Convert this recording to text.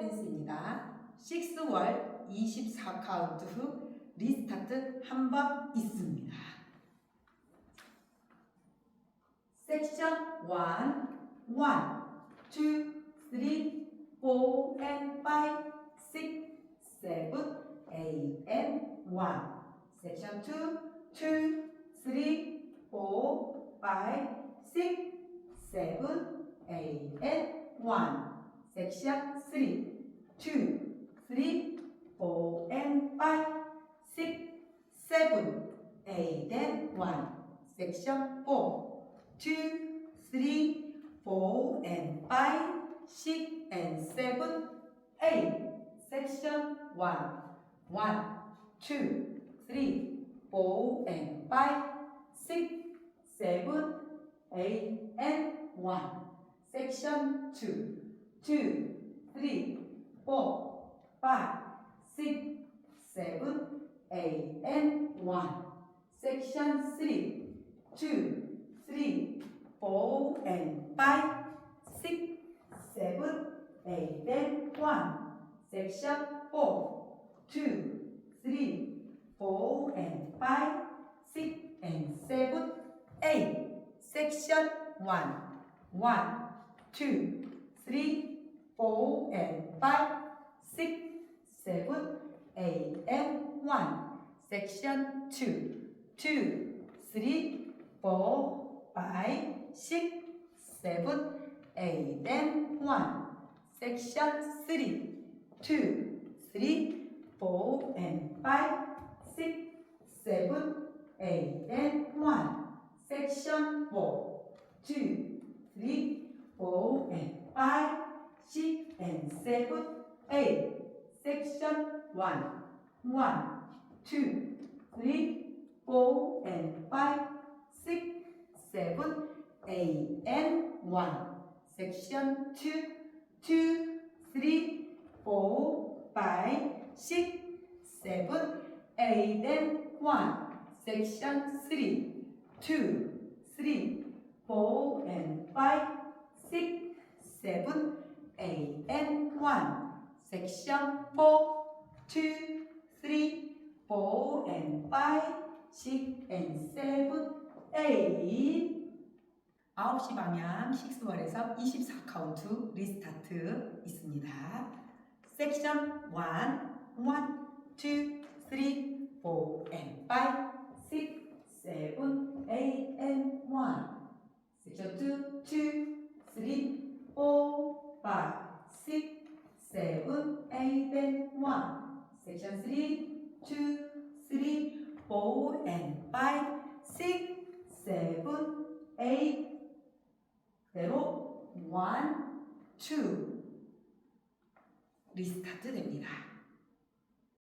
있습니다. 6월 24카운트 후 리스타트 한 번 있습니다. 섹션 1, 1, 2, 3, 4 and 5, 6, 7, 8 and 1. 섹션 2, 2, 3, 4, 5, 6, 7, 8 and 1. section 3, 2, 3, 4 and 5, 6, 7, 8 and 1, section 4, 2, 3, 4 and 5, 6 and 7, 8, section 1, 1, 2, 3, 4 and 5, 6, 7, 8 and 1, section 2 two, three, four, five, six, seven, eight, and one. Section three, two, three, four, and five, six, seven, eight, and one. Section four, two, three, four, and five, six, and seven, eight. Section one, one, two, three five, six, seven, eight, and one. Section two, two, three, four, five, six, seven, eight, and one. Section three, two, three, four, and five, six, seven, eight, and one. Section four, two, three, four, and five six and seven, eight. Section one, one, two, three, four and five, six, seven, eight and one. Section two, two, three, four, five, six, seven, eight and one. Section three, two, three, four and five, six, seven. 8 and 1. 섹션 4, 2, 3, 4 and 5, 6 and 7, 8. 9시 방향 6월에서 24 카운트 리스타트 있습니다. 섹션 1, 1, 2, 3, 4 and 5, 6, 7, 8 and 1. 섹션 2, 2, 3, 4, five, six, seven, eight, and one. Section three, two, three, four, and five, six, seven, eight. 대로 one, two. 리스타트 됩니다.